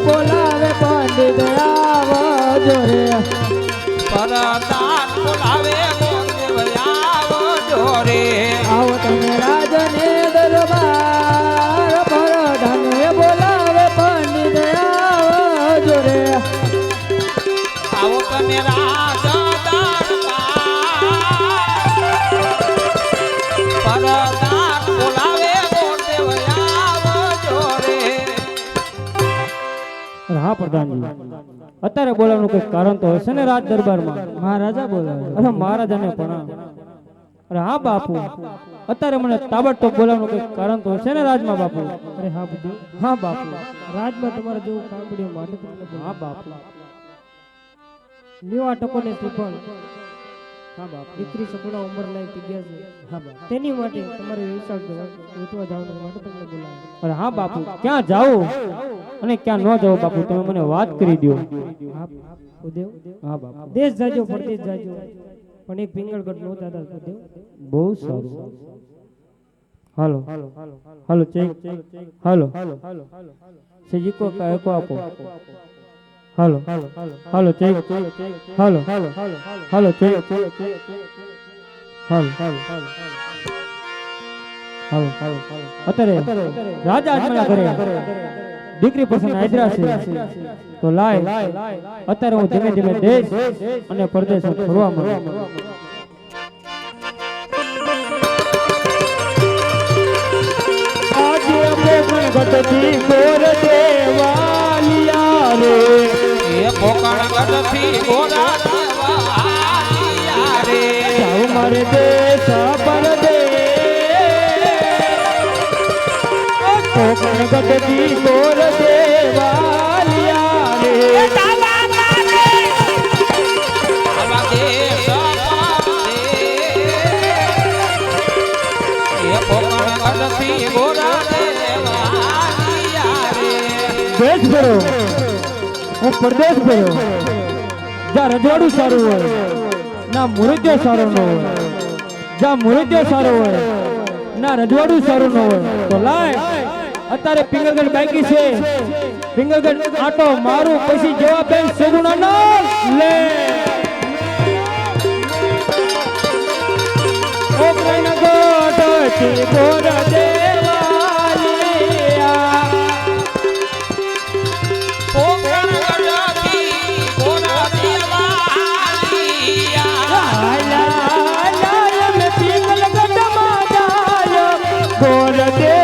બોલાવે પંડિત આવજો રે પરદાન બોલાવે ગોદેવ આવજો રે આવો તમે રાજને દરબાર પરોઢાને બોલાવે પંડિત રાજ. હા પ્રધાનજી. અત્યારે બોલાવવાનું કોઈ કારણ તો હશે ને રાજ દરબારમાં? મહારાજા બોલાવે. અરે મહારાજાને પણ. અરે હા બાપુ. અત્યારે મને તાબડતોબ બોલાવવાનું કોઈ કારણ તો હશે ને રાજમાં બાપુ? અરે હા બધું. હા બાપુ. રાજમાં તમારે જેવું કામ પડ્યું માટે હા બાપુ. લેવા ટકોને શ્રીફળ. હા બાપ. દીકરી સગુણા ઉંમર લાયક ગયા છે. હા બાપ. તેની માટે તમારે વિશાળ ગોતવા જવાનું માટે તમને બોલાવ્યા અરે હા બાપુ ક્યાં જાઓ? અને ક્યાં ન જાઓ બાપુ તમે મને વાત કરી દો હા ઉદેવ હા બાપ. દેશ જાજો પરદેશ જાજો. પણ એક પિંગળગઢ નો દાદા ઉદેવ બહુ સારું. હાલો. હાલો ચેક. હાલો. હાલો કો કાય કો આપો હાલો. હાલો ચેક. હાલો. હાલો ચેક. હાલો. હાલો. અત્યારે રાજા આજમલા ઘરે દીકરી પસંદ હાજરા છે. તો લાય. અત્યારે હું ધીમે ધીમે દેશ અને પરદેશ ફરવા માંડું આજે મોગણ ગઢથી ગઢથી ગોરા જાઉં મારે દેશ પરદેશ મોગણ દેવાલિયા રે આવા દેશ પરદેશ. એ પોકણ ગઢથી ગોરા દેવા રે દેશ ભરો હું પરદેશ ભરો જ્યાં રજવાડું સારું હોય, ના મુરદ્યો સારો ન હોય, જ્યાં મુરદ્યો સારો હોય, ના રજવાડું સારું ન હોય, તો લાય. અત્યારે પિંગલગઢ બાકી છે. પિંગલગઢ આટો મારું, પછી જવાબ બેન સગુણા નો લે ઓ કઈ ગોટ છે ગોર દે রাতে